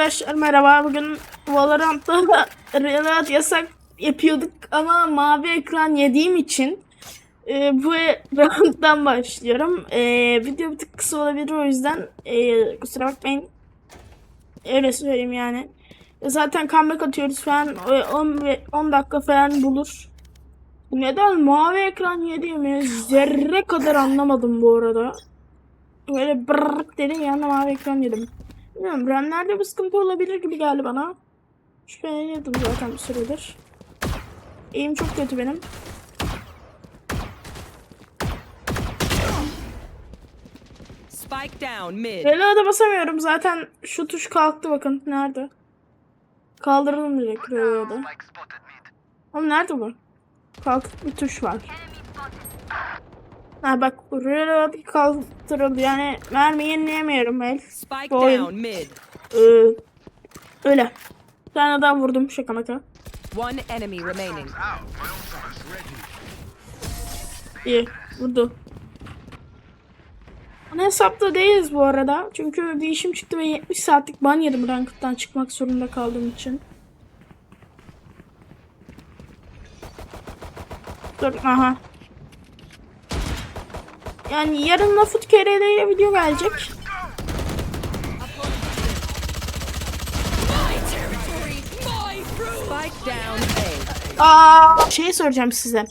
Arkadaşlar merhaba. Bugün Valorant'ta da Reload yasak yapıyorduk ama mavi ekran yediğim için e, bu round'dan başlıyorum. E, video bir tık kısa olabilir o yüzden e, kusura bakmayın. Öyle söyleyeyim yani. E, Zaten comeback atıyoruz falan. E, 10, ve 10 dakika falan bulur. Neden mavi ekran yediğimi zerre kadar anlamadım bu arada. Böyle brrrk dedim yanına mavi ekran yedim. Bilmiyorum RAM'lerde bir sıkıntı olabilir gibi geldi bana. Şüpheleniyordum zaten bir süredir. Eğim çok kötü benim. Spike down mid. Reload'a basamıyorum zaten şu tuş kalktı bakın nerede. Kaldıralım direkt Reload'ı. Oğlum nerede bu? Kalkık bir tuş var. Ha bak Reload kaldırıldı yani mermi yenileyemiyorum el. Bu oyun. Ee, öyle. Bir tane daha vurdum şaka maka. One enemy remaining. İyi vurdu. Ana hesapta değiliz bu arada. Çünkü bir işim çıktı ve 70 saatlik ban yedim ranked'dan çıkmak zorunda kaldığım için. Dur aha. Yani yarın Lafut KRD ile video gelecek. Aa, şey soracağım size.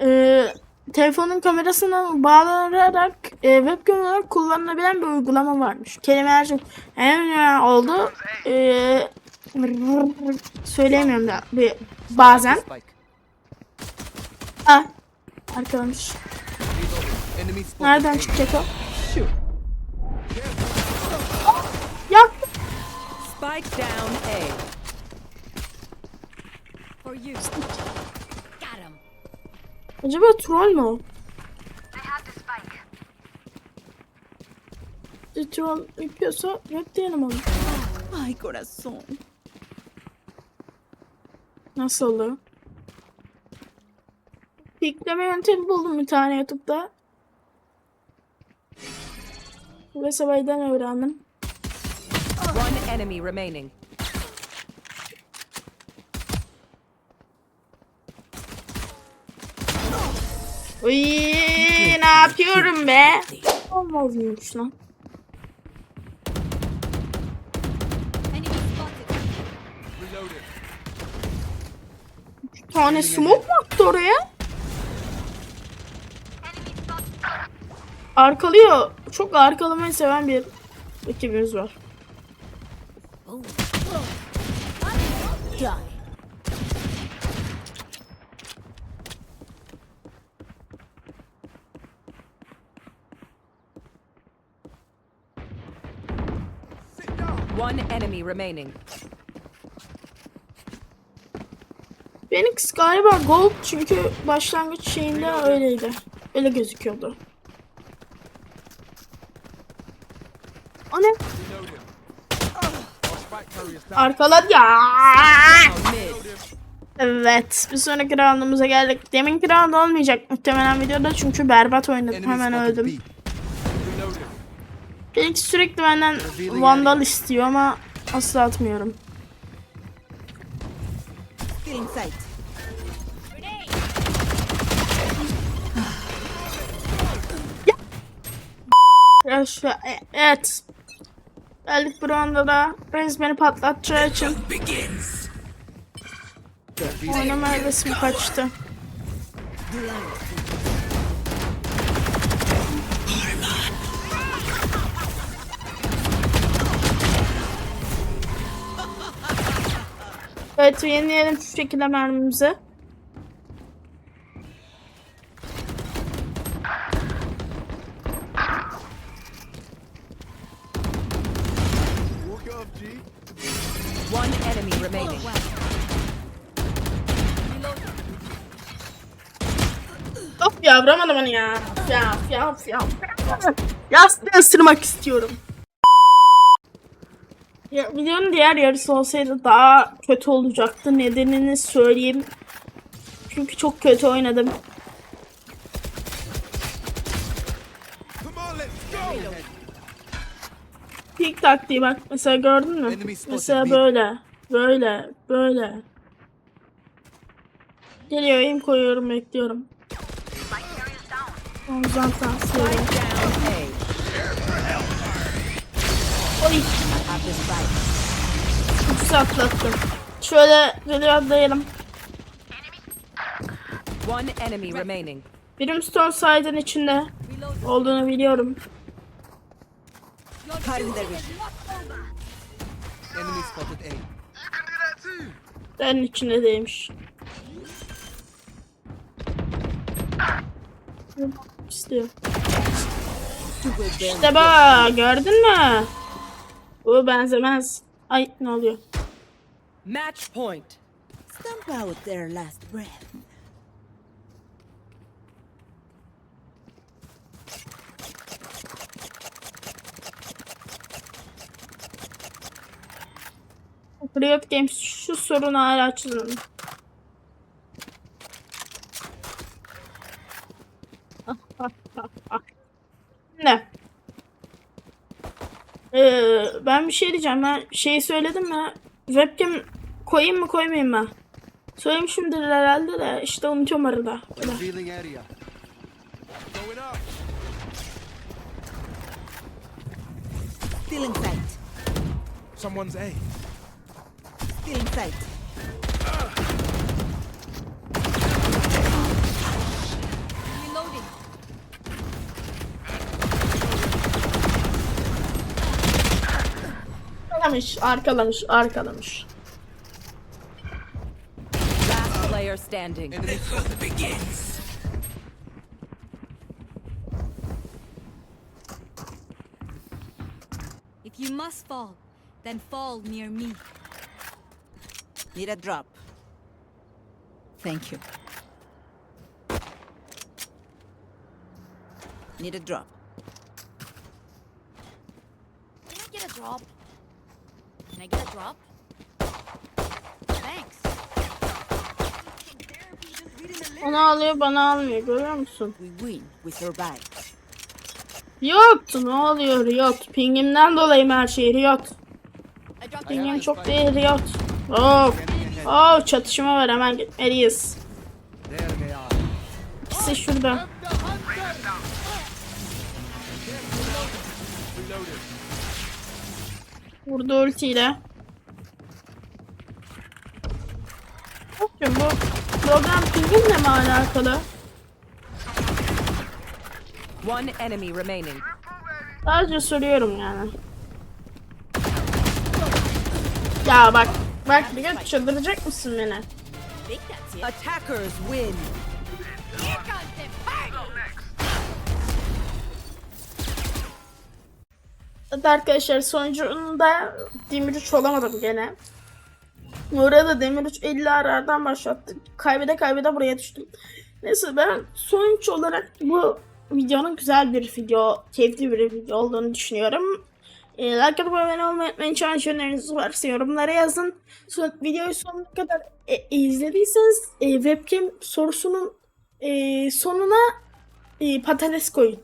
Ee, telefonun kamerasına bağlanarak e, webcam olarak kullanılabilen bir uygulama varmış. Kelimeler çok hem oldu. Ee, söyleyemiyorum da bir, bazen. Ah, arkadaş. Nereden çıkacak o? Ah, Yaktım. Spike down A. For you. Got him. Acaba troll mü o? Bir troll yapıyorsa yok diyelim onu. Ay, corazón. Nasıl oluyor? Pikleme yöntemi buldum bir tane YouTube'da. Ve sabahiden öğrendim. One enemy remaining. Uy, ne yapıyorum be? Olmaz mıymış lan? Tane smoke mu attı oraya? Arkalıyor. Çok arkalamayı seven bir ekibimiz var. One enemy remaining. Phoenix galiba gold çünkü başlangıç şeyinde öyleydi. Öyle gözüküyordu. O ne? Arkaladı ya. Evet. Bir sonraki roundumuza geldik. Deminki round olmayacak muhtemelen videoda çünkü berbat oynadım. Hemen öldüm. Phoenix sürekli benden vandal istiyor ama asla atmıyorum. Ya şu, e- evet. Geldik bu rounda da. Reis beni patlatacağı için. Oynama hevesim kaçtı. Evet yenileyelim şu şekilde mermimizi. One enemy remaining. Of ya vuramadım onu ya. Ya ya ya. Yastığı ısırmak istiyorum. Ya, videonun diğer yarısı olsaydı daha kötü olacaktı. Nedenini söyleyeyim. Çünkü çok kötü oynadım. Come on, let's go! İlk taktiği bak. Mesela gördün mü? Mesela böyle. Böyle. Böyle. Geliyor aim koyuyorum bekliyorum. Omuzdan tavsiye. Oy. Ucuz atlattım. Şöyle böyle atlayalım. One enemy remaining. Brimstone side'ın içinde olduğunu biliyorum. Cutting their vision. Enemy spotted A. Den içinde değilmiş. İstiyor. İşte bak gördün mü? Bu benzemez. Ay ne oluyor? Match point. Stamp out their last breath. Riot Games şu sorunu hala çözmedi. ne? Ee, ben bir şey diyeceğim. Ben şeyi söyledim mi? Webcam koyayım mı koymayayım mı? Söylemişimdir herhalde de işte unutuyorum arada. İn sight. Someone's A. Still in sight. Reloading. Arkalamış, arkalamış, arkalamış. Last player standing. Enemy spotted If you must fall, then fall near me. Need a drop. Thank you. Need a drop. Can I get a drop? Can I get a drop? Thanks. Onu alıyor, bana almıyor. Görüyor musun? We win. We survive. Riot, ne oluyor Riot? Pingimden dolayı mı her şey Riot? Pingim çok değil Riot. Oh, oh çatışma var hemen gitmeliyiz. İkisi şurada. Vurdu ultiyle. Bakın bu program pingimle mi alakalı? One enemy remaining. Sadece soruyorum yani. Ya bak, bak Riot çıldıracak mısın beni? Attackers win. Evet arkadaşlar sonucunda Demir 3 olamadım gene. Orada Demir 3 50 arardan başlattı. Kaybede kaybede buraya düştüm. Neyse ben sonuç olarak bu videonun güzel bir video, keyifli bir video olduğunu düşünüyorum. E, like atıp abone olmayı unutmayın. Challenge öneriniz varsa yorumlara yazın. Son, videoyu sonuna kadar e, izlediyseniz e, webcam sorusunun e, sonuna e, patates koyun.